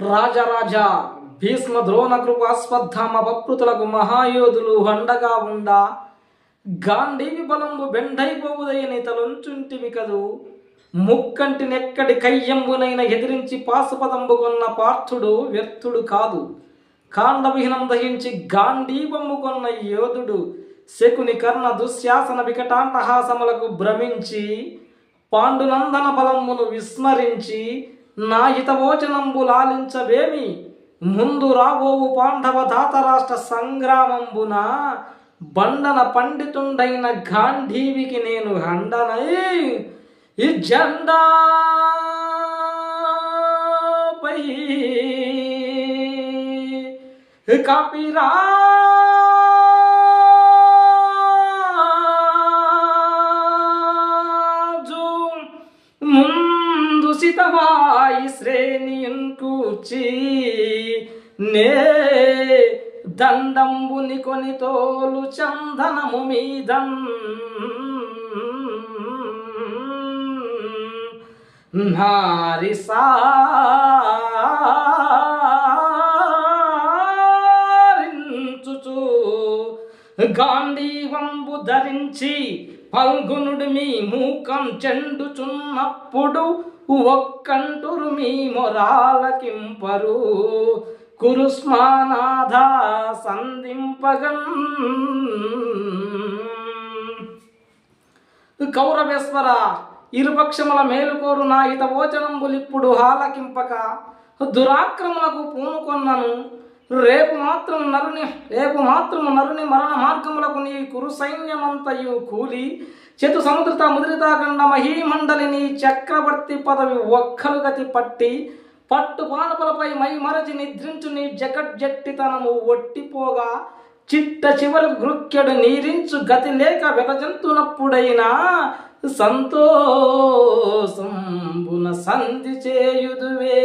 రాజరాజా భీష్మ ద్రోణ కృపాస్పద్ధామ వప్రుతులకు మహాయోధులు అండగా ఉండా. గాంధీవి బలంబు బెండైపోవుదయని తలొంచుంటివి కదు. ముక్కంటి నెక్కడి కయ్యంబునైన ఎదిరించి పాశుపదంబుకొన్న పార్థుడు వ్యర్థుడు కాదు. కాండవిహీనం దహించి గాంధీబొమ్ముకొన్న యోధుడు శకుని కర్ణ దుశ్శాసన వికటాంతహాసములకు భ్రమించి పాండునందన బలమును విస్మరించి నా హితవోచనంబు లాలించవేమి ముందు రాబోవు పాండవ ధాతరాష్ట్ర సంగ్రామంబున? బండన పండితుండైన గాంధీవికి నేను హండనై? ఈ జెండాపై కపిరా ముందు సితవాయి శ్రేణియున్ కూర్చి. నే దండంబుని కొని తోలు చందనము మీదన్ నారిసా గాంధీవంబు ధరించి ఫల్గునుడు మీ మూకం చెండుచున్నప్పుడు ఒక్కంటురు మీ మొరాలకింపరు కురుస్మానాథ సంధింపగన్ కౌరవేశ్వర ఇరుపక్షముల మేలుకోరు నా హితవోచనంబులిప్పుడు హాలకింపక. దురాక్రమణకు పూనుకొన్నను. రేపు మాత్రం నరుని రేపు మాత్రం నరుని మరణ మార్గములకు నీ కురు సైన్యమంతయు కూలి చతు సముద్రత ముద్రితాఖండ మహీమండలిని చక్రవర్తి పదవి ఒక్కలు గతి పట్టి పట్టు పానపులపై మై మరచి నిద్రించు నీ జగజ్జట్టితనము ఒట్టిపోగా చిట్ట చివరి గృక్కెడు నీరించు గతి లేక వెదజంతునప్పుడైనా సంతోషంబున సంధి చేయుదువే.